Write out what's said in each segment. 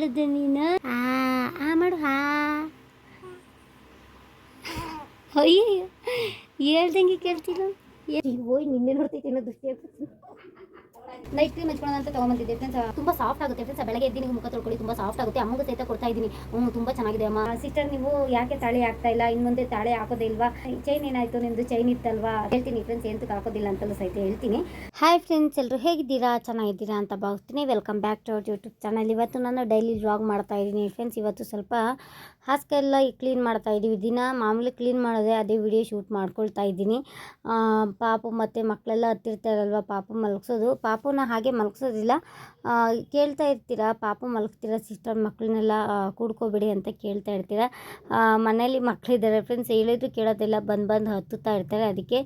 ಹೇಳಿದೆ ನೀನು? ಆ ಆ ಮಾಡು ಹಾ ಅಯ್ಯೋ ಹೇಳ್ದಂಗೆ ಕೇಳ್ತಿಲ್ಲ ಓಯ್ ನಿನ್ನೆ ನೋಡ್ತೈತೆ ಏನೋ ದೃಷ್ಟಿ ನೈಟ್ ಕ್ರೀಮ್ ಹಚ್ಕೊಳ್ಳೋಣ ಅಂತ ತೊಗೊಂಬಂದಿದ್ದೆ ಫ್ರೆಂಡ್ಸ್ ತುಂಬ ಸಾಫ್ಟ್ ಆಗುತ್ತೆ ಫ್ರೆಂಡ್ಸ್ ಬೆಳಗ್ಗೆ ಎದ್ದು ನೀವು ಮುಖ ತೊಳ್ಕೊಳ್ಳಿ ತುಂಬ ಸಾಫ್ಟ್ ಆಗುತ್ತೆ. ಅಮ್ಮಗೂ ಸಹಿತ ಕೊಡ್ತಾ ಇದ್ದೀನಿ. ಹ್ಞೂ ತುಂಬ ಚೆನ್ನಾಗಿದೆ ಅಮ್ಮ. ಸಿಸ್ಟರ್ ನೀವು ಯಾಕೆ ತಾಳಿ ಹಾಕ್ತಾ ಇಲ್ಲ? ಇನ್ನು ಮುಂದೆ ತಾಳೆ ಹಾಕೋದೇ ಇಲ್ವಾ ಚೈನ್ ಏನಾಯ್ತು? ನಿಮ್ದು ಚೈನ್ ಇತ್ತಲ್ವಾ? ಹೇಳ್ತೀನಿ ಫ್ರೆಂಡ್ಸ್ ಎಂತಕ್ಕೆ ಹಾಕೋದಿಲ್ಲ ಅಂತಲೂ ಸಹಿತ ಹೇಳ್ತೀನಿ. ಹಾಯ್ ಫ್ರೆಂಡ್ಸ್ ಎಲ್ಲರೂ ಹೇಗಿದ್ದೀರಾ? ಚೆನ್ನಾಗಿದ್ದೀರಾ ಅಂತ ಭಾವಿಸ್ತೀನಿ. Welcome back to our YouTube channel ಇವತ್ತು ನಾನು ಡೈಲಿ ವ್ಲಾಗ್ ಮಾಡ್ತಾ ಇದ್ದೀನಿ ಫ್ರೆಂಡ್ಸ್ ಇವತ್ತು ಸ್ವಲ್ಪ ಹಾಸಿಗೆ ಎಲ್ಲ ಕ್ಲೀನ್ ಮಾಡ್ತಾ ಇದ್ದೀವಿ. ದಿನ ಮಾಮೂಲಿ ಕ್ಲೀನ್ ಮಾಡೋದೇ ಅದೇ ವಿಡಿಯೋ ಶೂಟ್ ಮಾಡ್ಕೊಳ್ತಾ ಇದ್ದೀನಿ. ಪಾಪು ಮತ್ತು ಮಕ್ಕಳೆಲ್ಲ ಹತ್ತಿರ್ತಾರಲ್ವ, ಪಾಪು ಮಲಗಿಸೋದು. ಪಾಪುನ ಹಾಗೆ ಮಲಗಿಸೋದಿಲ್ಲ. ಕೇಳ್ತಾ ಇರ್ತೀರ? ಪಾಪು ಮಲಗ್ತೀರ? ಸಿಸ್ಟರ್ ಮಕ್ಕಳನ್ನೆಲ್ಲ ಕೂಡ್ಕೋಬೇಡಿ ಅಂತ ಕೇಳ್ತಾ ಇರ್ತೀರ? ಮನೇಲಿ ಮಕ್ಕಳಿದ್ದಾರೆ ಫ್ರೆಂಡ್ಸ್ ಹೇಳಿದ್ರು ಕೇಳೋದಿಲ್ಲ, ಬಂದು ಬಂದು ಹತ್ತುತ್ತಾ ಇರ್ತಾರೆ. ಅದಕ್ಕೆ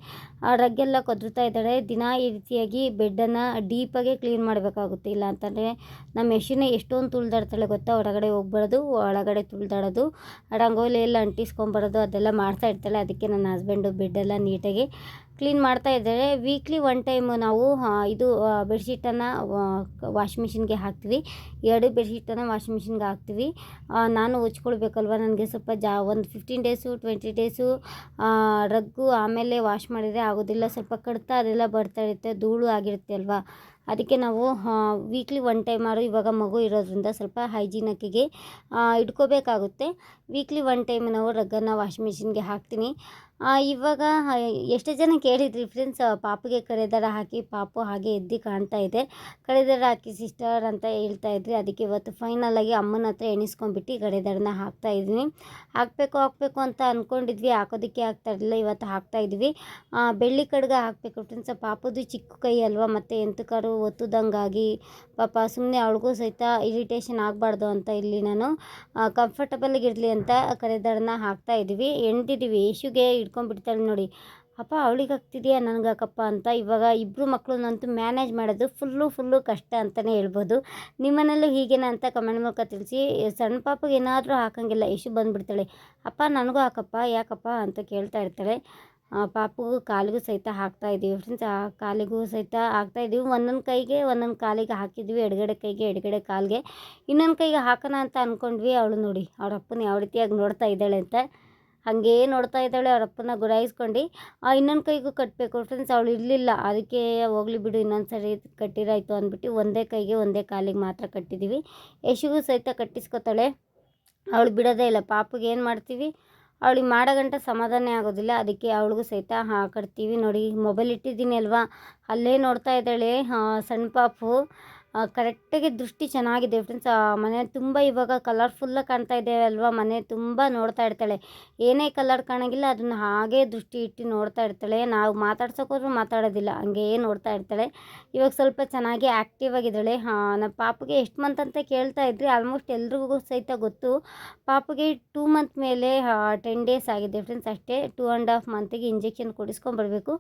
ರಗ್ಗೆಲ್ಲ ಕೊದ್ರುತ್ತಾ ಇದ್ದಾರೆ. ದಿನ ಈ ರೀತಿಯಾಗಿ ಬೆಡ್ಡನ್ನು ಡೀಪಾಗೆ ಕ್ಲೀನ್ ಮಾಡಬೇಕಾಗುತ್ತೆ. ಇಲ್ಲ ಅಂತಂದರೆ ನಮ್ಮ ಯಶುನೇ ಎಷ್ಟೊಂದು ತುಳಿದಾಡ್ತಾಳೆ ಗೊತ್ತಾ? ಹೊರಗಡೆ ಹೋಗ್ಬಾರ್ದು, ಒಳಗಡೆ ತುಳ್ದಾಡೋದು. ರಂಗೋಲಿ ಎಲ್ಲ ಅಂಟಿಸ್ಕೊಂಬರೋದು ಅದೆಲ್ಲ ಮಾಡ್ತಾ ಇರ್ತಾಳೆ. ಅದಕ್ಕೆ ನನ್ನ ಹಸ್ಬೆಂಡು ಬೆಡ್ಡೆಲ್ಲ ನೀಟಾಗಿ ಕ್ಲೀನ್ ಮಾಡ್ತಾ ಇದ್ದಾರೆ. ವೀಕ್ಲಿ ಒನ್ ಟೈಮ್ ನಾವು ಇದು ಬೆಡ್ಶೀಟನ್ನು ವಾಷಿಂಗ್ ಮಿಷಿನ್ಗೆ ಹಾಕ್ತೀವಿ. ಎರಡು ಬೆಡ್ಶೀಟನ್ನು ವಾಷಿಂಗ್ ಮಿಷಿನ್ಗೆ ಹಾಕ್ತೀವಿ. ನಾನು ಉಚ್ಕೊಳ್ಬೇಕಲ್ವ ನನಗೆ ಸ್ವಲ್ಪ ಜಾ, ಒಂದು fifteen days twenty days rug ಆಮೇಲೆ ವಾಶ್ ಮಾಡಿದರೆ ಆಗೋದಿಲ್ಲ. ಸ್ವಲ್ಪ ಕಡ್ತ ಅದೆಲ್ಲ ಬರ್ತಾ ಇರುತ್ತೆ, ಧೂಳು ಆಗಿರುತ್ತೆ ಅಲ್ವಾ? ಅದಕ್ಕೆ ನಾವು ವೀಕ್ಲಿ ಒನ್ ಟೈಮ್ ಆರು ಇವಾಗ ಮಗು ಇರೋದ್ರಿಂದ ಸ್ವಲ್ಪ ಹೈಜೀನಕ್ಕಿಗೆ ಇಟ್ಕೋಬೇಕಾಗುತ್ತೆ. ವೀಕ್ಲಿ ಒನ್ ಟೈಮ್ ನಾವು ರಗ್ಗನ್ನು ವಾಷಿಂಗ್ ಮಿಷಿನ್ಗೆ ಹಾಕ್ತೀನಿ. ಇವಾಗ ಎಷ್ಟೇ ಜನ ಕೇಳಿದ್ರಿ ಫ್ರೆಂಡ್ಸ್ ಪಾಪುಗೆ ಕರೆದಾರ ಹಾಕಿ, ಪಾಪು ಹಾಗೆ ಎದ್ದು ಕಾಣ್ತಾ ಇದೆ. ಕರೆದಾರ ಹಾಕಿ ಸಿಸ್ಟರ್ ಅಂತ ಹೇಳ್ತಾ ಇದ್ರಿ. ಅದಕ್ಕೆ ಇವತ್ತು ಫೈನಲ್ ಆಗಿ ಅಮ್ಮನ ಹತ್ರ ಎಣಿಸ್ಕೊಂಡ್ಬಿಟ್ಟು ಕರೆದಾರನ ಹಾಕ್ತಾ ಇದ್ದೀನಿ. ಹಾಕಬೇಕು ಹಾಕಬೇಕು ಅಂತ ಅಂದ್ಕೊಂಡಿದ್ವಿ ಹಾಕೋದಕ್ಕೆ ಆಗ್ತಾ ಇರಲಿಲ್ಲ. ಇವತ್ತು ಹಾಕ್ತಾ ಇದ್ವಿ. ಬೆಳ್ಳಿ ಕಡ್ಗ ಹಾಕಬೇಕು ಫ್ರೆಂಡ್ಸ್ ಪಾಪದು ಚಿಕ್ಕ ಕೈ ಅಲ್ವಾ? ಮತ್ತು ಎಂತಕಾರು ಒತ್ತುದಂಗಾಗಿ ಪಾಪ ಸುಮ್ಮನೆ ಅವಳಿಗೂ ಸಹಿತ ಇರಿಟೇಷನ್ ಆಗಬಾರ್ದು ಅಂತ ಇಲ್ಲಿ ನಾನು ಕಂಫರ್ಟಬಲ್ಗಿರಲಿ ಅಂತ ಕರೆದಾರನ ಹಾಕ್ತಾ ಇದ್ವಿ. ಎಣ್ದಿದ್ದೀವಿ ಯಶುಗೆ ಇಟ್ಕೊಂಡ್ಬಿಡ್ತಾಳೆ ನೋಡಿ. ಅಪ್ಪ, ಅವಳಿಗೆ ಆಗ್ತಿದೆಯಾ ನನಗೆ ಹಾಕಪ್ಪ ಅಂತ? ಇವಾಗ ಇಬ್ಬರು ಮಕ್ಕಳನ್ನಂತೂ ಮ್ಯಾನೇಜ್ ಮಾಡೋದು ಫುಲ್ಲು ಫುಲ್ಲು ಕಷ್ಟ ಅಂತಲೇ ಹೇಳ್ಬೋದು. ನಿಮ್ಮನೇಲೂ ಹೀಗೇನ ಅಂತ ಕಮೆಂಟ್ ಮೂಲಕ ತಿಳಿಸಿ, ಸಣ್ಣ ಪಾಪಗೆ ಏನಾದರೂ ಹಾಕಂಗಿಲ್ಲ, ಯಶು ಬಂದುಬಿಡ್ತಾಳೆ. ಅಪ್ಪ, ನನಗೂ ಹಾಕಪ್ಪ, ಯಾಕಪ್ಪ? ಅಂತ ಕೇಳ್ತಾ ಇರ್ತಾಳೆ. ಪಾಪಗೂ ಕಾಲಿಗೂ ಸಹಿತ ಹಾಕ್ತಾ ಇದ್ದೀವಿ ಫ್ರೆಂಡ್ಸ್ ಆ, ಕಾಲಿಗೂ ಸಹಿತ ಹಾಕ್ತಾ ಇದ್ದೀವಿ ಒಂದೊಂದು ಕೈಗೆ, ಒಂದೊಂದು ಕಾಲಿಗೆ ಹಾಕಿದ್ವಿ, ಎಡಗಡೆ ಕೈಗೆ, ಎಡಗಡೆ ಕಾಲಿಗೆ. ಇನ್ನೊಂದು ಕೈಗೆ ಹಾಕೋಣ ಅಂತ ಅಂದ್ಕೊಂಡ್ವಿ ಅವಳು ನೋಡಿ. ಅವ್ರ ಅಪ್ಪನ ಯಾವ ರೀತಿಯಾಗಿ ನೋಡ್ತಾ ಇದ್ದಾಳೆ ಅಂತ. ಹಾಗೇ ನೋಡ್ತಾ ಇದ್ದಾಳೆ, ಅವ್ರ ಅಪ್ಪನ ಗುರಾಯಿಸ್ಕೊಂಡು ಇನ್ನೊಂದು ಕೈಗೂ ಕಟ್ಟಬೇಕು ಫ್ರೆಂಡ್ಸ್ ಅವಳು ಇರಲಿಲ್ಲ, ಅದಕ್ಕೆ ಹೋಗ್ಲಿ ಬಿಡು ಇನ್ನೊಂದು ಸರಿ ಕಟ್ಟಿರಾಯ್ತು ಅಂದ್ಬಿಟ್ಟು ಒಂದೇ ಕೈಗೆ ಒಂದೇ ಕಾಲಿಗೆ ಮಾತ್ರ ಕಟ್ಟಿದ್ದೀವಿ ಯಶಿಗೂ ಸಹಿತ ಕಟ್ಟಿಸ್ಕೊತಾಳೆ. ಅವಳು ಬಿಡೋದೇ ಇಲ್ಲ, ಪಾಪಗೆ ಏನು ಮಾಡ್ತೀವಿ? ಅವಳಿಗೆ ಮಾಡೋ ಗಂಟ ಸಮಾಧಾನ ಆಗೋದಿಲ್ಲ, ಅದಕ್ಕೆ ಅವಳಿಗೂ ಸಹಿತ, ಹಾ, ಕಟ್ತೀವಿ ನೋಡಿ, ಮೊಬೈಲ್ ಇಟ್ಟಿದ್ದೀನಿ ಅಲ್ವಾ? ಅಲ್ಲೇ ನೋಡ್ತಾ ಇದ್ದಾಳೆ ಸಣ್ಣ ಪಾಪು. ಕರೆಕ್ಟಾಗಿ ದೃಷ್ಟಿ ಚೆನ್ನಾಗಿದೆ ಫ್ರೆಂಡ್ಸ್ ಮನೆ ತುಂಬ ಇವಾಗ ಕಲರ್ಫುಲ್ಲಾಗಿ ಕಾಣ್ತಾ ಇದೆ ಅಲ್ವಾ? ಮನೆ ತುಂಬ ನೋಡ್ತಾ ಇರ್ತಾಳೆ. ಏನೇ ಕಲರ್ ಕಾಣಂಗಿಲ್ಲ, ಅದನ್ನು ಹಾಗೇ ದೃಷ್ಟಿ ಇಟ್ಟು ನೋಡ್ತಾ ಇರ್ತಾಳೆ. ನಾವು ಮಾತಾಡ್ಸೋಕೋದ್ರೂ ಮಾತಾಡೋದಿಲ್ಲ, ಹಂಗೆ ನೋಡ್ತಾ ಇರ್ತಾಳೆ. ಇವಾಗ ಸ್ವಲ್ಪ ಚೆನ್ನಾಗಿ ಆ್ಯಕ್ಟಿವ್ ಆಗಿದ್ದಾಳೆ. ನಮ್ಮ ಪಾಪಗೆ ಎಷ್ಟು ಮಂತ್ ಅಂತ ಕೇಳ್ತಾ ಇದ್ರಿ? ಆಲ್ಮೋಸ್ಟ್ ಎಲ್ರಿಗೂ ಸಹಿತ ಗೊತ್ತು. ಪಾಪಗೆ ಟೂ ಮಂತ್ ಮೇಲೆ ಟೆನ್ ಡೇಸ್ ಆಗಿದೆ ಫ್ರೆಂಡ್ಸ್ ಅಷ್ಟೇ. ಟೂ ಆ್ಯಂಡ್ ಹಾಫ್ ಮಂತಿಗೆ ಇಂಜೆಕ್ಷನ್ ಕೊಡಿಸ್ಕೊಂಬರ್ಬೇಕು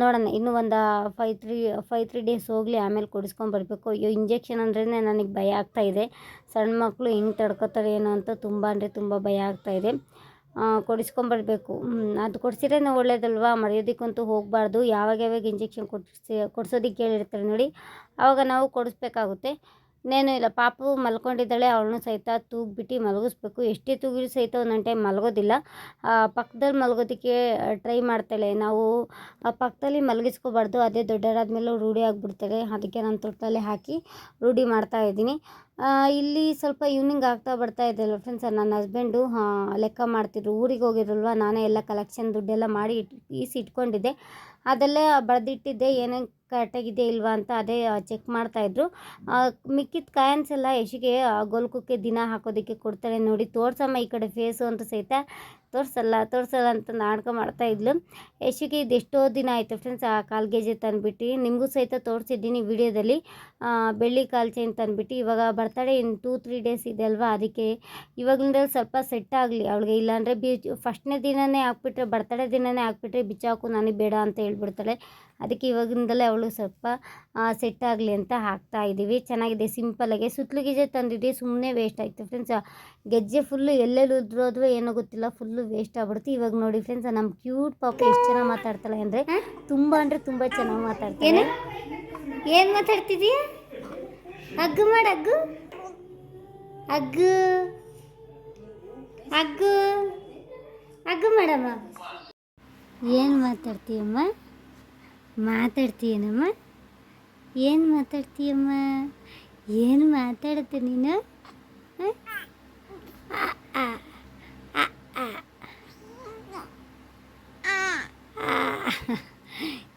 ನೋಡೋಣ, ಇನ್ನೂ ಒಂದು five three five three days ಹೋಗಲಿ, ಆಮೇಲೆ ಕೊಡಿಸ್ಕೊಂಬರ್ಬೇಕು ಅಯ್ಯೋ ಇಂಜೆಕ್ಷನ್ ಅಂದ್ರೇ ನನಗೆ ಭಯ ಆಗ್ತಾ ಇದೆ. ಸಣ್ಣ ಮಕ್ಕಳು ಹೆಂಗೆ ತಡ್ಕೊತಾರೆ ಏನೋ ಅಂತ ತುಂಬ ಅಂದರೆ ತುಂಬ ಭಯ ಆಗ್ತಾ ಇದೆ. ಆ, ಕೊಡಿಸ್ಕೊಂಬರ್ಬೇಕು. ಅದು ಕೊಡಿಸಿದ್ರೆ ಒಳ್ಳೇದಲ್ವಾ? ಮರೆಯೋದಕ್ಕಂತೂ ಹೋಗಬಾರ್ದು. ಯಾವಾಗ ಯಾವಾಗ ಇಂಜೆಕ್ಷನ್ ಕೊಡಿಸಿ ಕೊಡಿಸೋದಕ್ಕೆ ಹೇಳಿರ್ತಾರೆ ನೋಡಿ. ಆವಾಗ ನಾವು ಕೊಡಿಸ್ಬೇಕಾಗುತ್ತೆ. ಇನ್ನೇನು ಇಲ್ಲ, ಪಾಪು ಮಲ್ಕೊಂಡಿದ್ದಾಳೆ, ಅವಳನ್ನು ಸಹಿತ ತೂಗ್ಬಿಟ್ಟು ಮಲಗಿಸ್ಬೇಕು. ಎಷ್ಟೇ ತೂಗಿದ್ರು ಸಹಿತ ಒಂದೊಂದು ಟೈಮ್ ಮಲಗೋದಿಲ್ಲ. ಪಕ್ಕದಲ್ಲಿ ಮಲಗೋದಕ್ಕೆ ಟ್ರೈ ಮಾಡ್ತಾಳೆ. ನಾವು ಪಕ್ಕದಲ್ಲಿ ಮಲಗಿಸ್ಕೋಬಾರ್ದು. ಅದೇ ದೊಡ್ಡವರಾದ್ಮೇಲೆ ರೂಢಿ ಆಗಿಬಿಡ್ತಾಳೆ ಅದಕ್ಕೆ ನಾನು ತೊಟ್ಟಲ್ಲಿ ಹಾಕಿ ರೂಢಿ ಮಾಡ್ತಾ ಇದ್ದೀನಿ. ಇಲ್ಲಿ ಸ್ವಲ್ಪ ಈವ್ನಿಂಗ್ ಆಗ್ತಾ ಬರ್ತಾ ಇದೆಯಲ್ಲ ಫ್ರೆಂಡ್ಸ್ ನನ್ನ ಹಸ್ಬೆಂಡು ಲೆಕ್ಕ ಮಾಡ್ತಿದ್ರು. ಊರಿಗೆ ಹೋಗಿರಲ್ವ ನಾನೇ ಎಲ್ಲ ಕಲೆಕ್ಷನ್ ದುಡ್ಡೆಲ್ಲ ಮಾಡಿ ಇಟ್ ಇಟ್ಕೊಂಡಿದ್ದೆ. ಅದೆಲ್ಲ ಬರೆದಿಟ್ಟಿದ್ದೆ ಏನೇನು ಕರೆಕ್ಟಾಗಿದೆ ಇಲ್ವಾ ಅಂತ ಅದೇ ಚೆಕ್ ಮಾಡ್ತಾಯಿದ್ರು ಮಿಕ್ಕಿದ ಕಾಯನ್ಸ್ ಎಲ್ಲ ಯಶಿಗೆ ಗೋಲ್ಕುಕ್ಕೆ ದಿನ ಹಾಕೋದಕ್ಕೆ ಕೊಡ್ತಾರೆ ನೋಡಿ. ತೋರ್ಸಮ್ಮ ಈ ಕಡೆ ಫೇಸು ಅಂತ ಸಹಿತ. ತೋರಿಸಲ್ಲ ತೋರಿಸಲ್ಲ ಅಂತ ನಾಟಕ ಮಾಡ್ತಾ ಇದ್ಲು. ಯಶಿಗೆ ಇದು ಎಷ್ಟೋ ದಿನ ಆಯಿತು ಫ್ರೆಂಡ್ಸ್ ಆ, ಕಾಲು ಗೆಜೆ ತಂದುಬಿಟ್ಟು ನಿಮಗೂ ಸಹಿತ ತೋರಿಸಿದ್ದೀನಿ ವಿಡಿಯೋದಲ್ಲಿ. ಬೆಳ್ಳಿ ಕಾಲು ಚೈನ್ ತಂದುಬಿಟ್ಟು. ಇವಾಗ ಬರ್ತಾಳೆ ಇನ್ನು ಟೂ ತ್ರೀ ಡೇಸ್ ಇದೆ ಅಲ್ವಾ ಅದಕ್ಕೆ. ಇವಾಗಿಂದ ಸ್ವಲ್ಪ ಸೆಟ್ ಆಗಲಿ. ಅವಳಿಗೆ ಇಲ್ಲಾಂದರೆ ಬಿ ಫಸ್ಟ್ನೇ ದಿನವೇ ಹಾಕ್ಬಿಟ್ರೆ, ಬರ್ತಡೇ ದಿನವೇ ಹಾಕ್ಬಿಟ್ರೆ ಬಿಚ್ಚಾಕು ನನಗೆ ಬೇಡ ಅಂತ ಹೇಳ್ಬಿಡ್ತಾಳೆ. ಅದಕ್ಕೆ ಇವಾಗಿಂದಲೇ ಅವಳು ಸ್ವಲ್ಪ ಸೆಟ್ ಆಗಲಿ ಅಂತ ಹಾಕ್ತಾ ಇದ್ದೀವಿ. ಚೆನ್ನಾಗಿದೆ ಸಿಂಪಲಾಗಿ ಸುತ್ತಲು ಗಿಜೆ ತಂದಿದ್ದೀವಿ ಸುಮ್ಮನೆ ವೇಸ್ಟ್ ಆಯಿತು ಫ್ರೆಂಡ್ಸ್ ಗೆಜ್ಜೆ ಫುಲ್ಲು ಎಲ್ಲೆಲ್ಲಿ ಉದ್ರೋದ್ವೋ ಏನೋ ಗೊತ್ತಿಲ್ಲ ಫುಲ್ಲು ವೇಸ್ಟ್ ಆಗ್ಬಿಡ್ತು. ಇವಾಗ ನೋಡಿ ಫ್ರೆಂಡ್ಸ್ ನಮ್ಮ ಕ್ಯೂಟ್ ಪಾಪ ಎಷ್ಟು ಚೆನ್ನಾಗಿ ಮಾತಾಡ್ತಾಳೆ ಅಂದರೆ, ತುಂಬ ಅಂದರೆ ತುಂಬ ಚೆನ್ನಾಗಿ ಮಾತಾಡ್ತೀನಿ ಏನು? ಮಾತಾಡ್ತಿದೀಯ? ಹಗ್ಗು ಮಾಡು, ಹಗ್ಗು. ಅಗ್ಗು ಅಗ್ಗು ಅಗ್ಗು ಮಾಡಮ್ಮ. ಏನು ಮಾತಾಡ್ತೀಯಮ್ಮ? ಮಾತಾಡ್ತೀಯನಮ್ಮ? ಏನು ಮಾತಾಡ್ತೀಯಮ್ಮ? ಏನು ಮಾತಾಡುತ್ತೆ ನೀನು.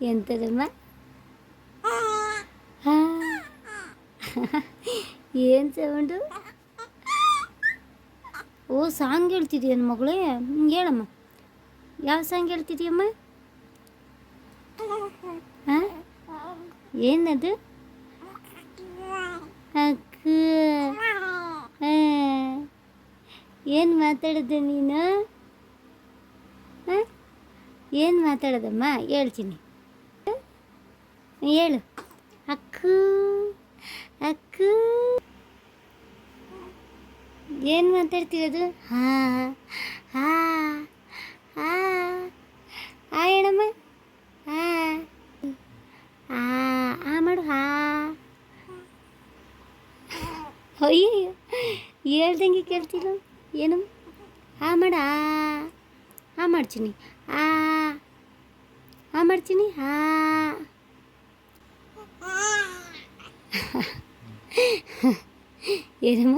ಎಂಥದಮ್ಮ ಏನು ಸೌಂಡು? ಓ, ಸಾಂಗ್ ಹೇಳ್ತಿದ್ಯೇನು ಮಗಳೇ? ಹೇಳಮ್ಮ. ಯಾವ ಸಾಂಗ್ ಹೇಳ್ತಿದ್ಯಮ್ಮ ಹಾಂ ಏನದು? ಅಕ್ಕ ಏನು ಮಾತಾಡಿದೆ ನೀನು? ಏನು ಮಾತಾಡೋದಮ್ಮ? ಹೇಳ್ತೀನಿ. ಹೇಳು. ಅಕ್ಕು ಅಕ್ಕು ಏನು ಮಾತಾಡ್ತಿರೋದು? ಹಾಂ. ಹಾಂ. ಹಾ. ಹಾಂ, ಹೇಳಮ್ಮ ಹಾ ಆ ಆ ಮಾಡು ಹಾ. ಅಯ್ಯಯ್ಯೋ ಹೇಳ್ದಂಗೆ ಕೇಳ್ತಿಲ್ಲ ಏನು? ಹಾ ಮಾಡ ಆ ಮಾಡ್ತೀನಿ. ಆ ಹಾ ಮಾಡ್ತೀನಿ ಆ ಏನಮ್ಮ?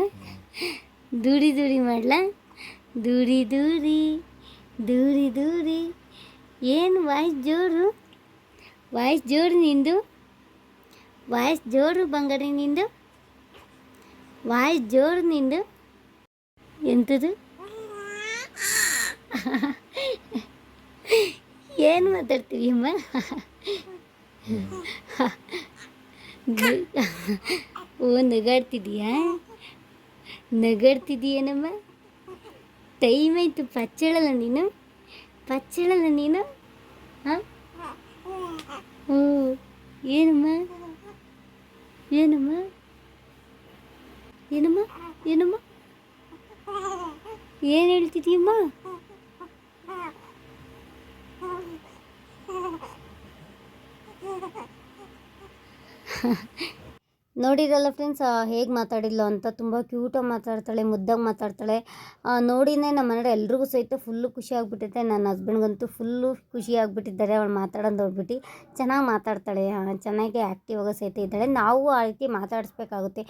ದೂಡಿ ದೂಡಿ ಮಾಡ್ಲಾ? ದೂರಿ ದೂರಿ ದೂರಿ ದೂರಿ ಏನು ವಾಯ್ಸ್ ಜೋರು? ವಾಯ್ಸ್ ಜೋರು ನಿಂದು? ವಾಯ್ಸ್ ಜೋರು ಬಂಗಾರಿ ನಿಂದು ವಾಯ್ಸ್ ಜೋರು ನಿಂದು ಎಂಥದ್ದು ಏನು ಮಾತಾಡ್ತೀರಿಯಮ್ಮ ಓ ನಗಾಡ್ತಿದೀಯಾ ನಗಾಡ್ತಿದೀಯೇನಮ್ಮ ಟೈಮ್ ಆಯಿತು ಪಚ್ಚಳಲ್ಲ ನೀನು ಪಚ್ಚಳಲ್ಲ ನೀನು ಹಾಂ ಓ ಏನಮ್ಮ ಏನಮ್ಮ? ಏನಮ್ಮ? ಏನಮ್ಮ? ಏನು ಹೇಳ್ತಿದೀಯಮ್ಮ? ನೋಡಿರಲ್ಲ ಫ್ರೆಂಡ್ಸ್ ಹೇಗೆ ಮಾತಾಡಿಲ್ಲ ಅಂತ ತುಂಬ ಕ್ಯೂಟಾಗಿ ಮಾತಾಡ್ತಾಳೆ, ಮುದ್ದಾಗಿ ಮಾತಾಡ್ತಾಳೆ. ನೋಡಿನೇ ನಮ್ಮ ಮನೆಯವ್ರು ಎಲ್ರಿಗೂ ಸಹಿತ ಫುಲ್ಲು ಖುಷಿ ಆಗಿಬಿಟ್ಟಿದೆ. ನನ್ನ ಹಸ್ಬೆಂಡ್ಗಂತೂ ಫುಲ್ಲು ಖುಷಿ ಆಗಿಬಿಟ್ಟಿದ್ದಾರೆ. ಅವಳು ಮಾತಾಡೋದು ನೋಡ್ಬಿಟ್ಟು ಚೆನ್ನಾಗಿ ಮಾತಾಡ್ತಾಳೆ. ಚೆನ್ನಾಗಿ ಆ್ಯಕ್ಟಿವ್ ಆಗೋ ಸಹಿತ ಇದ್ದಾಳೆ. ನಾವು ಆ ರೀತಿ ಮಾತಾಡಿಸ್ಬೇಕಾಗುತ್ತೆ.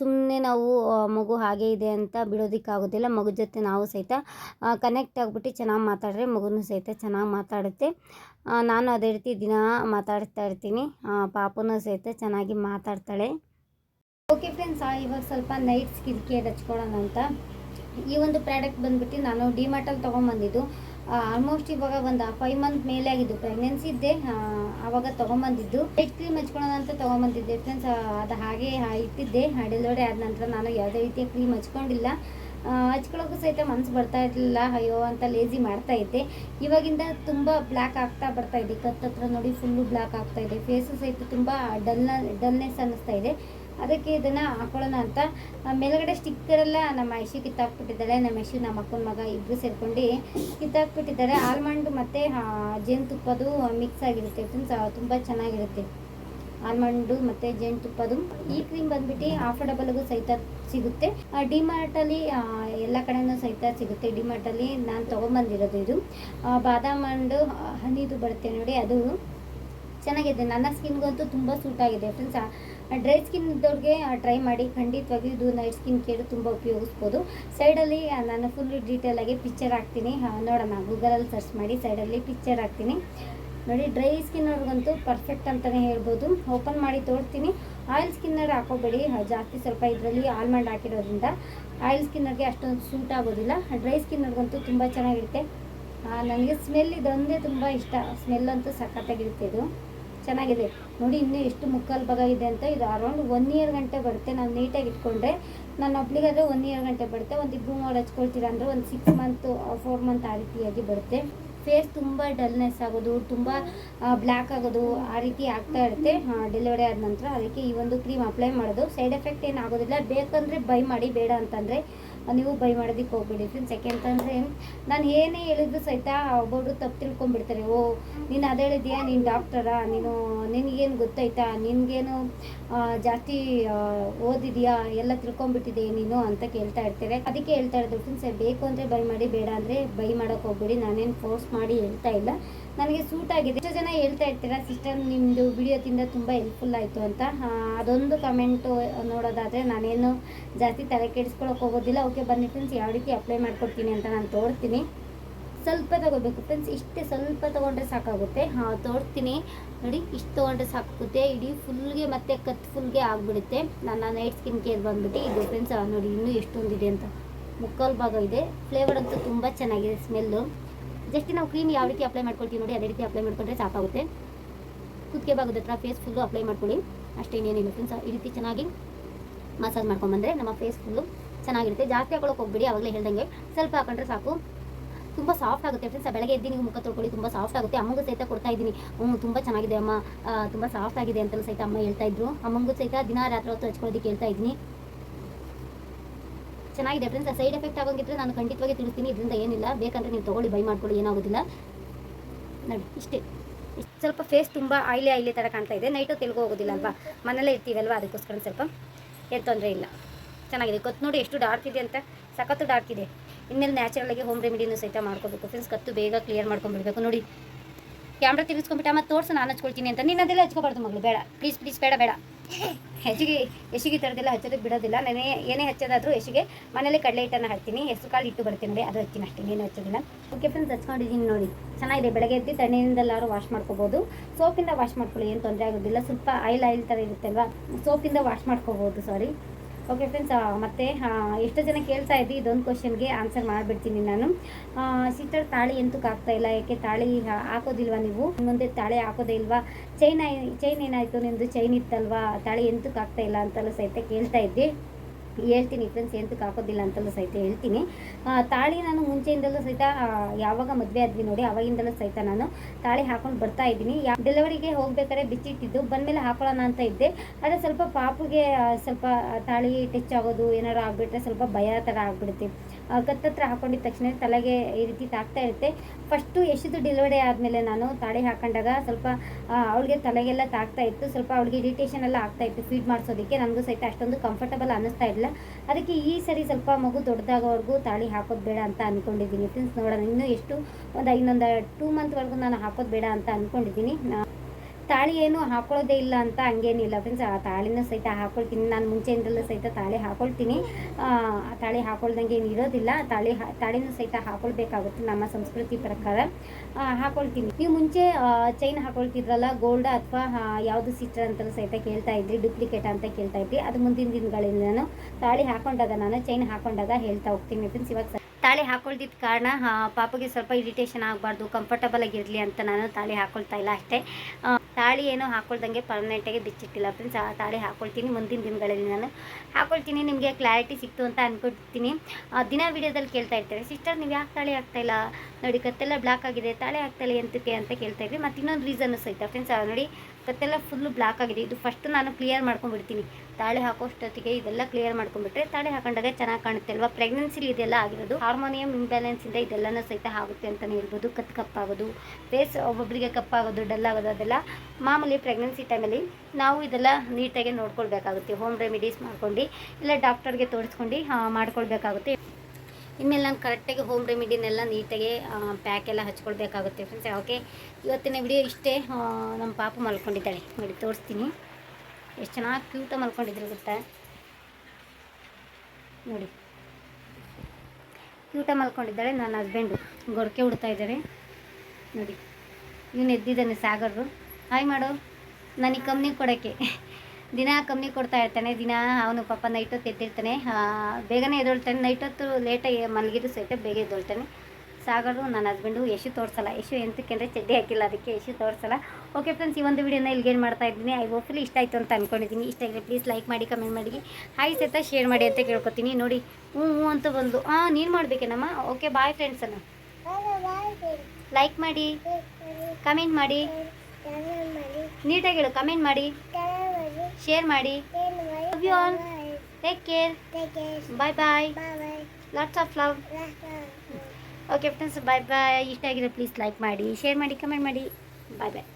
ಸುಮ್ಮನೆ ನಾವು ಮಗು ಹಾಗೆ ಇದೆ ಅಂತ ಬಿಡೋದಕ್ಕಾಗೋದಿಲ್ಲ ಮಗು ಜೊತೆ ನಾವು ಸಹಿತ ಕನೆಕ್ಟ್ ಆಗಿಬಿಟ್ಟು ಚೆನ್ನಾಗಿ ಮಾತಾಡಿದ್ರೆ ಮಗುನೂ ಸಹಿತ ಚೆನ್ನಾಗಿ ಮಾತಾಡುತ್ತೆ. ನಾನು ಅದೇ ರೀತಿ ದಿನ ಮಾತಾಡ್ತಾ ಇರ್ತೀನಿ. ಪಾಪುನೂ ಸಹಿತ ಚೆನ್ನಾಗಿ ಮಾತಾಡ್ತಾಳೆ. ಓಕೆ ಫ್ರೆಂಡ್ಸ್ ಇವಾಗ ಸ್ವಲ್ಪ ನೈಟ್ ಸ್ಕಿನ್ ಕೇರ್ ಹಚ್ಕೊಳ್ಳೋಣ ಅಂತ. ಈ ಒಂದು ಪ್ರಾಡಕ್ಟ್ ಬಂದ್ಬಿಟ್ಟು ನಾನು ಡಿಮಾರ್ಟಲ್ಲಿ ತೊಗೊಂಬಂದಿದ್ದು. ಆಲ್ಮೋಸ್ಟ್ ಇವಾಗ ಒಂದು ಫೈವ್ ಮಂತ್ ಮೇಲೆ ಆಗಿದ್ದು. ಪ್ರೆಗ್ನೆನ್ಸಿ ಇದ್ದೆ ಆವಾಗ ತೊಗೊಂಬಂದಿದ್ದು. ನೈಟ್ ಕ್ರೀಮ್ ಹಚ್ಕೊಳ್ಳೋಣ ಅಂತ ತೊಗೊಂಬಂದಿದ್ದೆ. ಫ್ರೆಂಡ್ಸ್ ಅದು ಹಾಗೆ ಆ, ಇಟ್ಟಿದ್ದೆ. ಡೆಲಿವರಿ ಆದ ನಂತರ ನಾನು ಯಾವುದೇ ರೀತಿಯ ಕ್ರೀಮ್ ಹಚ್ಕೊಂಡಿಲ್ಲ. ಆ, ಹಚ್ಕೊಳ್ಳೋಕ್ಕೂ ಸಹಿತ ಮನಸ್ಸು ಬರ್ತಾ ಇರಲಿಲ್ಲ. ಅಯ್ಯೋ ಅಂತ ಲೇಜಿ ಮಾಡ್ತಾ ಇದ್ದೆ. ಇವಾಗಿಂದ ತುಂಬ ಬ್ಲ್ಯಾಕ್ ಆಗ್ತಾ ಬರ್ತಾ ಇದೆ. ಕತ್ತತ್ರ ನೋಡಿ ಫುಲ್ಲು ಬ್ಲ್ಯಾಕ್ ಆಗ್ತಾ ಇದೆ. ಫೇಸು ಸಹಿತ ತುಂಬ ಡಲ್ನ ಡಲ್ನೆಸ್ ಅನ್ನಿಸ್ತಾ ಇದೆ. ಅದಕ್ಕೆ ಇದನ್ನು ಹಾಕೊಳ್ಳೋಣ ಅಂತ. ಮೇಲ್ಗಡೆ ಸ್ಟಿಕ್ಕರ್ ಎಲ್ಲ ನಮ್ಮ ಐಶು ಕಿತ್ತಾಕ್ಬಿಟ್ಟಿದ್ದಾಳೆ ನಮ್ಮ ಐಶು, ನಮ್ಮ ಅಕ್ಕನ ಮಗ ಇಬ್ಬರು ಸೇರ್ಕೊಂಡು ಕಿತ್ತಾಕ್ಬಿಟ್ಟಿದ್ದಾರೆ. ಆಲ್ಮಂಡ್ ಮತ್ತು ಜೇನುತುಪ್ಪದು ಮಿಕ್ಸ್ ಆಗಿರುತ್ತೆ ತುಂಬ ಚೆನ್ನಾಗಿರುತ್ತೆ. ಆಲ್ಮಂಡು ಮತ್ತು ಜೇನುತುಪ್ಪದು. ಈ ಕ್ರೀಮ್ ಬಂದ್ಬಿಟ್ಟು ಆಫರ್ಡಬಲ್ಗೂ ಸಹಿತ ಸಿಗುತ್ತೆ. ಡಿಮಾರ್ಟಲ್ಲಿ ಎಲ್ಲ ಕಡೆನೂ ಸಹಿತ ಸಿಗುತ್ತೆ. ಡಿಮಾರ್ಟಲ್ಲಿ ನಾನು ತೊಗೊಂಬಂದಿರೋದು ಇದು. ಬಾದಾಮಂಡು ಹನಿದು ಬರುತ್ತೆ ನೋಡಿ ಅದು. ಚೆನ್ನಾಗಿದೆ. ನನ್ನ ಸ್ಕಿನ್ಗಂತೂ ತುಂಬ ಸೂಟ್ ಆಗಿದೆ. ಫ್ರೆಂಡ್ಸ್ ಡ್ರೈ ಸ್ಕಿನ್ ಇದ್ದವ್ರಿಗೆ ಟ್ರೈ ಮಾಡಿ ಖಂಡಿತವಾಗಿ ಇದು ನೈಟ್ ಸ್ಕಿನ್ ಕೇರ್ ತುಂಬ ಉಪಯೋಗಿಸ್ಬೋದು. ಸೈಡಲ್ಲಿ ನಾನು ಫುಲ್ ಡೀಟೇಲಾಗಿ ಪಿಕ್ಚರ್ ಹಾಕ್ತೀನಿ. ನೋಡೋಣ. ಗೂಗಲಲ್ಲಿ ಸರ್ಚ್ ಮಾಡಿ ಸೈಡಲ್ಲಿ ಪಿಕ್ಚರ್ ಹಾಕ್ತೀನಿ. ನೋಡಿ ಡ್ರೈ ಸ್ಕಿನ್ ಅವ್ರಿಗಂತೂ ಪರ್ಫೆಕ್ಟ್ ಅಂತಲೇ ಹೇಳ್ಬೋದು. ಓಪನ್ ಮಾಡಿ ತೋರಿಸ್ತೀನಿ ಆಯಿಲ್ ಸ್ಕಿನ್ನರ್ ಹಾಕೋಬೇಡಿ. ಜಾಸ್ತಿ ಸ್ವಲ್ಪ ಇದರಲ್ಲಿ ಆಲ್ಮಂಡ್ ಹಾಕಿರೋದ್ರಿಂದ ಆಯಿಲ್ ಸ್ಕಿನ್ನರ್ಗೆ ಅಷ್ಟೊಂದು ಸೂಟ್ ಆಗೋದಿಲ್ಲ. ಡ್ರೈ ಸ್ಕಿನ್ನರ್ಗಂತೂ ತುಂಬ ಚೆನ್ನಾಗಿರುತ್ತೆ. ನನಗೆ ಸ್ಮೆಲ್ ಇದೊಂದೇ ತುಂಬ ಇಷ್ಟ. ಸ್ಮೆಲ್ ಅಂತೂ ಸಖತ್ತಾಗಿರುತ್ತೆ ಇದು. ಚೆನ್ನಾಗಿದೆ. ನೋಡಿ, ಇನ್ನೂ ಎಷ್ಟು ಮುಕ್ಕಾಲು ಭಾಗ ಇದೆ ಅಂತ. ಇದು ಅರೌಂಡ್ ಒನ್ ಇಯರ್ ಗಂಟೆ ಬರುತ್ತೆ. ನಾವು ನೀಟಾಗಿ ಇಟ್ಕೊಂಡ್ರೆ ನನ್ನ ಒಬ್ಳಿಗಾದ್ರೆ ಒನ್ ಇಯರ್ ಗಂಟೆ ಬರುತ್ತೆ. ಒಂದು ಇಬ್ಬರು ಮಾಡಿ ಹಚ್ಕೊಳ್ತೀರ ಅಂದರೆ ಒಂದು ಸಿಕ್ಸ್ ಮಂತ್ ಫೋರ್ ಮಂತ್ ಆ ರೀತಿಯಾಗಿ ಬರುತ್ತೆ. ಫೇಸ್ ತುಂಬ ಡಲ್ನೆಸ್ ಆಗೋದು, ತುಂಬ ಬ್ಲ್ಯಾಕ್ ಆಗೋದು ಆ ರೀತಿ ಆಗ್ತಾ ಇರುತ್ತೆ. ಡೆಲಿವರಿ ಆದ ನಂತರ ಅದಕ್ಕೆ ಈ ಒಂದು ಕ್ರೀಮ್ ಅಪ್ಲೈ ಮಾಡೋದು. ಸೈಡ್ ಎಫೆಕ್ಟ್ ಏನು ಆಗೋದಿಲ್ಲ. ಬೇಕಂದರೆ ಬೈ ಮಾಡಿ, ಬೇಡ ಅಂತಂದರೆ ನೀವು ಬೈ ಮಾಡೋದಕ್ಕೆ ಹೋಗ್ಬೇಡಿ ಫ್ರೆಂಡ್ಸ್ ಯಾಕೆಂತಂದರೆ ನಾನು ಏನೇ ಹೇಳಿದ್ರು ಸಹಿತ ಒಬ್ಬೊಬ್ರು ತಪ್ಪು ತಿಳ್ಕೊಂಡ್ಬಿಡ್ತಾರೆ. ಓ, ನೀನು ಅದು ಹೇಳಿದ್ಯಾ? ನೀನು ಡಾಕ್ಟರಾ ನೀನು, ನಿನಗೇನು ಗೊತ್ತಾಯ್ತಾ? ನಿನಗೇನು ಜಾಸ್ತಿ ಓದಿದೆಯಾ? ಎಲ್ಲ ತಿಳ್ಕೊಂಡ್ಬಿಟ್ಟಿದೆ ನೀನು ಅಂತ ಕೇಳ್ತಾ ಇರ್ತಾರೆ. ಅದಕ್ಕೆ ಹೇಳ್ತಾ ಇರ್ತೀನಿ ಫ್ರೆಂಡ್ಸ್ ಬೇಕು ಅಂದರೆ ಬೈ ಮಾಡಿ, ಬೇಡ ಅಂದರೆ ಬೈ ಮಾಡೋಕ್ಕೆ ಹೋಗ್ಬೇಡಿ. ನಾನೇನು ಫೋರ್ಸ್ ಮಾಡಿ ಹೇಳ್ತಾ ಇಲ್ಲ. ನನಗೆ ಸೂಟ್ ಆಗಿದೆ. ಎಷ್ಟೋ ಜನ ಹೇಳ್ತಾ ಇರ್ತೀರಾ ಸಿಸ್ಟರ್ ನಿಮ್ಮದು ವಿಡಿಯೋದಿಂದ ತುಂಬ ಹೆಲ್ಪ್ಫುಲ್ ಆಯಿತು ಅಂತ. ಅದೊಂದು ಕಮೆಂಟು ನೋಡೋದಾದರೆ ನಾನೇನು ಜಾಸ್ತಿ ತಲೆ ಕೆಡಿಸ್ಕೊಳಕ್ಕೆ ಹೋಗೋದಿಲ್ಲ. ಓಕೆ ಬನ್ನಿ ಫ್ರೆಂಡ್ಸ್ ಯಾವ ರೀತಿ ಅಪ್ಲೈ ಮಾಡ್ಕೊಡ್ತೀನಿ ಅಂತ ನಾನು ತೋರಿಸ್ತೀನಿ ಸ್ವಲ್ಪ ತಗೋಬೇಕು ಫ್ರೆಂಡ್ಸ್ ಇಷ್ಟೇ ಸ್ವಲ್ಪ ತೊಗೊಂಡ್ರೆ ಸಾಕಾಗುತ್ತೆ. ಹಾಂ ತೋರಿಸ್ತೀನಿ ನೋಡಿ, ಇಷ್ಟು ತೊಗೊಂಡ್ರೆ ಸಾಕಾಗುತ್ತೆ. ಇಡೀ ಫುಲ್ಗೆ ಮತ್ತೆ ಕತ್ ಫುಲ್ಗೆ ಆಗಿಬಿಡುತ್ತೆ. ನನ್ನ ನೈಟ್ ಸ್ಕಿನ್ ಕೇರ್ ಬಂದ್ಬಿಟ್ಟು ಇದು ಫ್ರೆಂಡ್ಸ್ ನೋಡಿ, ಇನ್ನೂ ಎಷ್ಟೊಂದಿದೆ ಅಂತ. ಮುಕ್ಕಾಲು ಭಾಗ ಇದೆ. ಫ್ಲೇವರ್ ಅಂತೂ ತುಂಬ ಚೆನ್ನಾಗಿದೆ ಸ್ಮೆಲ್ಲು ಜಸ್ಟ್ ನಾವು ಕ್ರೀಮ್ ಯಾವ ರೀತಿ ಅಪ್ಲೈ ಮಾಡ್ಕೊಳ್ತೀವಿ ನೋಡಿ, ಅದೇ ರೀತಿ ಅಪ್ಲೈ ಮಾಡ್ಕೊಂಡ್ರೆ ಸಾಕಾಗುತ್ತೆ. ಕುತ್ತಿಗೆ ಭಾಗದ ಹತ್ರ ಫೇಸ್ ಫುಲ್ಲು ಅಪ್ಲೈ ಮಾಡ್ಕೊಳ್ಳಿ. ಅಷ್ಟೇ ಇನ್ನೇನಿಲ್ಲ ಫ್ರೆಂಡ್ಸ್ ಈ ರೀತಿ ಚೆನ್ನಾಗಿ ಮಸಾಜ್ ಮಾಡ್ಕೊಂಡ್ಬಂದ್ರೆ ನಮ್ಮ ಫೇಸ್ ಫುಲ್ಲು ಚೆನ್ನಾಗಿರುತ್ತೆ. ಜಾಸ್ತಿ ಹಾಕೊಳ್ಳೋಕೆ ಹೋಗ್ಬೇಡಿ ಆವಾಗಲೇ ಹೇಳ್ದಂಗೆ. ಸ್ವಲ್ಪ ಹಾಕೊಂಡ್ರೆ ಸಾಕು. ತುಂಬ ಸಾಫ್ಟ್ ಆಗುತ್ತೆ ಫ್ರೆಂಡ್ಸ್ ಬೆಳಗ್ಗೆ ಎದ್ದು ನೀವು ಮುಖ ತೊಳ್ಕೊಳ್ಳಿ, ತುಂಬ ಸಾಫ್ಟ್ ಆಗುತ್ತೆ. ಅಮ್ಮಗೂ ಸಹಿತ ಕೊಡ್ತಾ ಇದ್ದೀನಿ. ಹ್ಞೂ ತುಂಬ ಚೆನ್ನಾಗಿದೆ ಅಮ್ಮ. ತುಂಬ ಸಾಫ್ಟ್ ಆಗಿದೆ ಅಂತಲೂ ಸಹಿತ ಅಮ್ಮ ಹೇಳ್ತಾ ಇದ್ರು. ಅಮ್ಮಂಗೂ ಸಹಿತ ದಿನ ರಾತ್ರಿ ಹೊತ್ತು ಹಚ್ಕೊಳ್ಳೋದಕ್ಕೆ ಹೇಳ್ತಾ ಇದ್ದೀನಿ. ಚೆನ್ನಾಗಿದೆ ಫ್ರೆಂಡ್ಸ್ ಸೈಡ್ ಎಫೆಕ್ಟ್ ಆಗೋಂಗಿದ್ರೆ ನಾನು ಖಂಡಿತವಾಗಿ ತಿಳಿಸ್ತೀನಿ. ಇದರಿಂದ ಏನಿಲ್ಲ. ಬೇಕಂದ್ರೆ ನೀವು ತೊಗೊಳ್ಳಿ ಬೈ ಮಾಡ್ಕೊಳ್ಳಿ, ಏನಾಗೋದಿಲ್ಲ. ನೋಡಿ, ಇಷ್ಟೇ. ಸ್ವಲ್ಪ ಫೇಸ್ ತುಂಬ ಆಯ್ಲಿ ಆಯ್ಲಿ ಥರ ಕಾಣ್ತಾ ಇದೆ. ನೈಟು ತೆಲುಗು ಹೋಗೋದಿಲ್ಲ ಅಲ್ವಾ? ಮನೇಲೇ ಇರ್ತೀವಲ್ವ? ಅದಕ್ಕೋಸ್ಕರ ಸ್ವಲ್ಪ ಏನು ತೊಂದರೆ ಇಲ್ಲ. ಚೆನ್ನಾಗಿದೆ. ಗೊತ್ತು ನೋಡಿ ಎಷ್ಟು ಡಾರ್ಕ್ ಇದೆ ಅಂತ. ಸಖತ್ತು ಡಾರ್ಕ್ ಇದೆ. ಇನ್ಮೇಲೆ ನ್ಯಾಚುರಲಾಗಿ ಹೋಮ್ ರೆಮಿಡಿನೂ ಸಹಿತ ಮಾಡ್ಕೋಬೇಕು. ಫ್ರೆಂಡ್ಸ್ ಕತ್ತು ಬೇಗ ಕ್ಲಿಯರ್ ಮಾಡ್ಕೊಂಡ್ಬಿಡ್ಬೇಕು ನೋಡಿ ಕ್ಯಾಮ್ರಾ ತಿರ್ಗಿಸ್ಕೊಂಬಿಟ್ಟು ಮತ್ತೆ ತೋರ್ಸು, ನಾನು ಹಚ್ಕೊಳ್ತೀನಿ ಅಂತ. ನೀನು ಅದೆಲ್ಲ ಹಚ್ಕೋಬಾರ್ದು ಮಗಳು. ಬೇಡ. ಪ್ಲೀಸ್ ಪ್ಲೀಸ್ ಬೇಡ ಬೇಡ. ಹೆಚ್ಚಿಗೆ ಎಸಿಗೆ ತರದಿಲ್ಲ ಹಚ್ಚೋದಕ್ಕೆ ಬಿಡೋದಿಲ್ಲ. ನಾನೇ ಏನೇ ಹಚ್ಚೋದಾದ್ರೂ ಎಸಿಗೆ ಮನೇಲಿ ಕಡಲೆ ಹಿಟ್ಟನ್ನು ಹಾಕ್ತೀನಿ. ಹೆಸರು ಕಾಳು ಇಟ್ಟು ಬರ್ತೀನಿ ನೋಡಿ, ಅದು ಹಚ್ಚಿನ ಅಷ್ಟೇ, ಏನು ಹಚ್ಚೋದಿಲ್ಲ. ಓಕೆ ಫ್ರೆಂಡ್ಸ್ ಹಚ್ಕೊಂಡಿದ್ದೀನಿ ನೋಡಿ. ಚೆನ್ನಾಗಿದೆ. ಬೆಳಗ್ಗೆ ಎದ್ದು ತಣ್ಣೀರಿಂದೆಲ್ಲಾರು ವಾಶ್ ಮಾಡ್ಕೋಬೋದು. ಸೋಪಿಂದ ವಾಶ್ ಮಾಡ್ಕೊಳ್ಳಿ, ಏನು ತೊಂದರೆ ಆಗೋದಿಲ್ಲ. ಸ್ವಲ್ಪ ಆಯಿಲ್ ಆಯಿಲ್ ಥರ ಇರುತ್ತೆ ಅಲ್ವಾ ಸೋಪಿಂದ ವಾಶ್ ಮಾಡ್ಕೋಬೋದು ಸಾರಿ ಓಕೆ ಫ್ರೆಂಡ್ಸ್ ಮತ್ತೆ ಎಷ್ಟು ಜನ ಕೇಳ್ತಾ ಇದ್ದೀವಿ ಇದೊಂದು ಕ್ವಶನ್ಗೆ ಆನ್ಸರ್ ಮಾಡಿಬಿಡ್ತೀನಿ ನಾನು. ಸಿಸ್ಟರ್ ತಾಳಿ ಎಂತಕ್ಕೆ ಆಗ್ತಾ ಇಲ್ಲ, ಯಾಕೆ ತಾಳಿ ಹಾಕೋದಿಲ್ವಾ ನೀವು? ಮುಂದೆ ತಾಳಿ ಹಾಕೋದೇ ಇಲ್ವಾ? ಚೈನ್ ಚೈನ್ ಏನಾಯಿತು ನಿಮ್ಮದು ಚೈನ್ ಇತ್ತಲ್ವಾ? ತಾಳಿ ಎಂತಕ್ಕೆ ಆಗ್ತಾ ಇಲ್ಲ ಅಂತಲ್ಲ ಸಹಿತ ಕೇಳ್ತಾ ಇದ್ದೆ ಹೇಳ್ತೀನಿ ಫ್ರೆಂಡ್ಸ್ ಎಂತಕ್ಕೆ ಹಾಕೋದಿಲ್ಲ ಅಂತಲೂ ಸಹಿತ ಹೇಳ್ತೀನಿ. ತಾಳಿ ನಾನು ಮುಂಚೆಯಿಂದಲೂ ಸಹಿತ ಯಾವಾಗ ಮದುವೆ ಆದ್ವಿ ನೋಡಿ, ಅವಾಗಿಂದಲೂ ಸಹಿತ ನಾನು ತಾಳಿ ಹಾಕೊಂಡು ಬರ್ತಾ ಇದ್ದೀನಿ. ಯಾ, ಡೆಲಿವರಿಗೆ ಹೋಗ್ಬೇಕಾದ್ರೆ ಬಿಚ್ಚಿಟ್ಟಿದ್ದು, ಬಂದಮೇಲೆ ಹಾಕೊಳ್ಳೋಣ ಅಂತ ಇದ್ದೆ. ಆದರೆ ಸ್ವಲ್ಪ ಪಾಪುಗೆ ಸ್ವಲ್ಪ ತಾಳಿ ಟಚ್ ಆಗೋದು ಏನಾರು ಆಗಿಬಿಟ್ರೆ ಸ್ವಲ್ಪ ಭಯ ಥರ ಆಗಿಬಿಡುತ್ತೆ. ಕತ್ತತ್ರ ಹಾಕೊಂಡಿದ ತಕ್ಷಣ ತಲೆಗೆ ಈ ರೀತಿ ತಾಗ್ತಾ ಇರುತ್ತೆ. ಫಸ್ಟು ಎಷ್ಟು ಡೆಲಿವರಿ ಆದಮೇಲೆ ನಾನು ತಾಳಿ ಹಾಕೊಂಡಾಗ ಸ್ವಲ್ಪ ಅವಳಿಗೆ ತಲೆಗೆಲ್ಲ ತಾಕ್ತಾ ಇತ್ತು. ಸ್ವಲ್ಪ ಅವಳಿಗೆ ಇರಿಟೇಷನ್ ಎಲ್ಲ ಆಗ್ತಾ ಇತ್ತು. ಫೀಡ್ ಮಾಡಿಸೋದಕ್ಕೆ ನನಗೂ ಸಹಿತ ಅಷ್ಟೊಂದು ಕಂಫರ್ಟಬಲ್ ಅನ್ನಿಸ್ತಾ ಇರಲಿಲ್ಲ. ಅದಕ್ಕೆ ಈ ಸರಿ ಸ್ವಲ್ಪ ಮಗು ದೊಡ್ಡದಾಗೋವರೆಗೂ ತಾಳಿ ಹಾಕೋದು ಬೇಡ ಅಂತ ಅಂದ್ಕೊಂಡಿದ್ದೀನಿ ಫ್ರೆಂಡ್ಸ್ ನೋಡೋಣ, ಇನ್ನೂ ಎಷ್ಟು ಒಂದು ಇನ್ನೊಂದು ಟೂ ಮಂತ್ವರೆಗೂ ನಾನು ಹಾಕೋದು ಬೇಡ ಅಂತ ಅಂದ್ಕೊಂಡಿದ್ದೀನಿ ತಾಳಿ ಏನು ಹಾಕೊಳ್ಳೋದೇ ಇಲ್ಲ ಅಂತ ಹಂಗೇನಿಲ್ಲ ಫ್ರೆಂಡ್ಸ್ ಆ ತಾಳಿನೂ ಸಹಿತ ಹಾಕೊಳ್ತೀನಿ. ನಾನು ಮುಂಚೆಯಿಂದಲೂ ಸಹಿತ ತಾಳಿ ಹಾಕೊಳ್ತೀನಿ. ತಾಳಿ ಹಾಕೊಳ್ದಂಗೆ ಏನು ಇರೋದಿಲ್ಲ. ತಾಳಿ ತಾಳಿನ ಸಹಿತ ಹಾಕೊಳ್ಬೇಕಾಗುತ್ತೆ ನಮ್ಮ ಸಂಸ್ಕೃತಿ ಪ್ರಕಾರ. ಹಾಕೊಳ್ತೀನಿ. ನೀವು ಮುಂಚೆ ಚೈನ್ ಹಾಕೊಳ್ತಿದ್ರಲ್ಲ ಗೋಲ್ಡ್ ಅಥವಾ ಯಾವುದು ಸಿಸ್ಟರ್ ಅಂತ ಸಹಿತ ಕೇಳ್ತಾ ಇದ್ರಿ ಡುಪ್ಲಿಕೇಟ್ ಅಂತ ಕೇಳ್ತಾ ಇದ್ರಿ. ಅದು ಮುಂದಿನ ದಿನಗಳಿಂದ ನಾನು ತಾಳಿ ಹಾಕೊಂಡಾಗ, ನಾನು ಚೈನ್ ಹಾಕೊಂಡಾಗ ಹೇಳ್ತಾ ಹೋಗ್ತೀನಿ ಫ್ರೆಂಡ್ಸ್ ಇವಾಗ ತಾಳಿ ಹಾಕೊಳ್ದಿದ್ದ ಕಾರಣ ಪಾಪಗೆ ಸ್ವಲ್ಪ ಇರಿಟೇಷನ್ ಆಗಬಾರ್ದು ಕಂಫರ್ಟಬಲ್ ಆಗಿರಲಿ ಅಂತ ನಾನು ತಾಳಿ ಹಾಕೊಳ್ತಾ ಇಲ್ಲ ಅಷ್ಟೇ. ತಾಳಿ ಏನೋ ಹಾಕೊಳ್ದಂಗೆ ಪರ್ಮನೆಂಟಾಗಿ ಬಿಚ್ಚಿಟ್ಟಿಲ್ಲ ಫ್ರೆಂಡ್ಸ್ ಆ, ತಾಳಿ ಹಾಕೊಳ್ತೀನಿ, ಮುಂದಿನ ದಿನಗಳಲ್ಲಿ ನಾನು ಹಾಕೊಳ್ತೀನಿ, ನಿಮಗೆ ಕ್ಲಾರಿಟಿ ಸಿಕ್ತು ಅಂತ ಅನ್ಕೊಳ್ತೀನಿ ದಿನ ವಿಡಿಯೋದಲ್ಲಿ ಕೇಳ್ತಾ ಇರ್ತಾರೆ ಸಿಸ್ಟರ್ ನೀವು ಯಾಕೆ ತಾಳಿ ಆಗ್ತಾಯಿಲ್ಲ ನೋಡಿ, ಕತ್ತೆಲ್ಲ ಬ್ಲಾಕ್ ಆಗಿದೆ, ತಾಳಿ ಆಗ್ತಾಯಿಲ್ಲ ಎಂತಕ್ಕೆ? ಅಂತ ಕೇಳ್ತಾ ಇದ್ವಿ. ಮತ್ತು ಇನ್ನೊಂದು ರೀಸನ್ನು ಸಹಿತ ಫ್ರೆಂಡ್ಸ್ ನೋಡಿ ಕತ್ತೆಲ್ಲ ಫುಲ್ಲು ಬ್ಲಾಕ್ ಆಗಿದೆ. ಇದು ಫಸ್ಟ್ ನಾನು ಕ್ಲಿಯರ್ ಮಾಡ್ಕೊಂಡ್ಬಿಡ್ತೀನಿ. ತಾಳೆ ಹಾಕೋಷ್ಟೊತ್ತಿಗೆ ಇದೆಲ್ಲ ಕ್ಲಿಯರ್ ಮಾಡ್ಕೊಂಡ್ಬಿಟ್ರೆ ತಾಳೆ ಹಾಕೊಂಡಾಗ ಚೆನ್ನಾಗಿ ಕಾಣುತ್ತೆ ಅಲ್ವಾ? ಪ್ರೆಗ್ನೆನ್ಸಿಲಿ ಇದೆಲ್ಲ ಆಗಿರೋದು ಹಾರ್ಮೋನಿಯಂ ಇಂಬ್ಯಾಲೆನ್ಸಿಂದ ಇದೆಲ್ಲನೂ ಸಹಿತ ಆಗುತ್ತೆ ಅಂತಲೇ ಹೇಳ್ಬೋದು. ಕತ್ ಕಪ್ಪಾಗೋದು ಫೇಸ್ ಒಬ್ಬೊಬ್ಬರಿಗೆ ಕಪ್ಪಾಗೋದು ಡಲ್ ಆಗೋದು ಅದೆಲ್ಲ ಮಾಮೂಲಿ ಪ್ರೆಗ್ನೆನ್ಸಿ ಟೈಮಲ್ಲಿ ನಾವು ಇದೆಲ್ಲ ನೀಟಾಗಿ ನೋಡ್ಕೊಳ್ಬೇಕಾಗುತ್ತೆ. ಹೋಮ್ ರೆಮಿಡೀಸ್ ಮಾಡ್ಕೊಂಡು, ಇಲ್ಲ ಡಾಕ್ಟರ್ಗೆ ತೋರಿಸ್ಕೊಂಡು ಮಾಡ್ಕೊಳ್ಬೇಕಾಗುತ್ತೆ. ಇನ್ಮೇಲೆ ನಾನು ಕರೆಕ್ಟಾಗಿ ಹೋಮ್ ರೆಮಿಡಿನೆಲ್ಲ ನೀಟಾಗಿ ಪ್ಯಾಕ್ ಎಲ್ಲ ಹಚ್ಕೊಳ್ಬೇಕಾಗುತ್ತೆ ಫ್ರೆಂಡ್ಸ್ ಓಕೆ ಇವತ್ತಿನ ವಿಡಿಯೋ ಇಷ್ಟೇ ನಮ್ಮ ಪಾಪು ಮಲ್ಕೊಂಡಿದ್ದಾಳೆ. ನೋಡಿ, ತೋರಿಸ್ತೀನಿ. ಎಷ್ಟು ಚೆನ್ನಾಗಿ ಕ್ಯೂಟಾಗಿ ಮಲ್ಕೊಂಡಿದ್ರು ಗೊತ್ತಾ? ನೋಡಿ. ಕ್ಯೂಟಾಗಿ ಮಲ್ಕೊಂಡಿದ್ದಾಳೆ ನನ್ನ ಹಸ್ಬೆಂಡು ಗೊರಕೆ ಉಡ್ತಾ ಇದ್ದಾರೆ. ನೋಡಿ. ಇವನು ಎದ್ದಿದ್ದಾನೆ ಸಾಗರ್ರು. ಹಾಯ್ ಮಾಡು. ನನಗೆ ಕಮ್ಮಿ ಕೊಡೋಕ್ಕೆ. ದಿನ ಕಮ್ಮಿ ಕೊಡ್ತಾ ಇರ್ತಾನೆ, ದಿನ ಅವನು ಪಾಪ ನೈಟ್ ಹೊತ್ತು ಎದ್ದಿರ್ತಾನೆ. ಬೇಗನೆ ಎದ್ದೊಳ್ತಾನೆ. ನೈಟ್ ಹೊತ್ತು ಲೇಟಾಗಿ ಮಲಗಿದ್ದು ಸಹಿತ ಬೇಗ ಎದ್ದೊಳ್ತಾನೆ. ಸಾಗರು ನನ್ನ ಹಸ್ಬೆಂಡು ಯಶು ತೋರಿಸಲ್ಲ. ಯಶು ಎಂತಕ್ಕೆ ಅಂದರೆ ಚಡ್ಡಿ ಹಾಕಿಲ್ಲ ಅದಕ್ಕೆ ಯಶು ತೋರಿಸಲ್ಲ. ಓಕೆ ಫ್ರೆಂಡ್ಸ್ ಈ ಒಂದು ವಿಡಿಯೋನ ಇಲ್ಲಿಗೇನು ಮಾಡ್ತಾ ಇದ್ದೀನಿ. ಐ ಹೋಪ್ಫುಲಿ ಇಷ್ಟ ಆಯಿತು ಅಂತ ಅಂದ್ಕೊಂಡಿದ್ದೀನಿ ಇಷ್ಟ ಆಗಿದೆ ಪ್ಲೀಸ್ ಲೈಕ್ ಮಾಡಿ ಕಮೆಂಟ್ ಮಾಡಿ. ಹಾಯ್ ಸಹಿತ ಶೇರ್ ಮಾಡಿ ಅಂತ ಕೇಳ್ಕೊತೀನಿ. ನೋಡಿ, ಹ್ಞೂ ಹ್ಞೂ ಅಂತ ಬಂದು. ಹಾಂ ನೀನು ಮಾಡಬೇಕೇನಮ್ಮ? ಓಕೆ ಬಾಯ್ ಫ್ರೆಂಡ್ಸನ್ನು ಲೈಕ್ ಮಾಡಿ ಕಮೆಂಟ್ ಮಾಡಿ. ನೀಟಾಗಿ ಹೇಳು ಕಮೆಂಟ್ ಮಾಡಿ. ಶೇರ್ ಮಾಡಿ. Love you all take care bye bye. Lots of love okay friends bye bye ಇಷ್ಟ ಆಗಿರೋ ಪ್ಲೀಸ್ ಲೈಕ್ ಮಾಡಿ ಶೇರ್ ಮಾಡಿ ಕಮೆಂಟ್ ಮಾಡಿ. Bye bye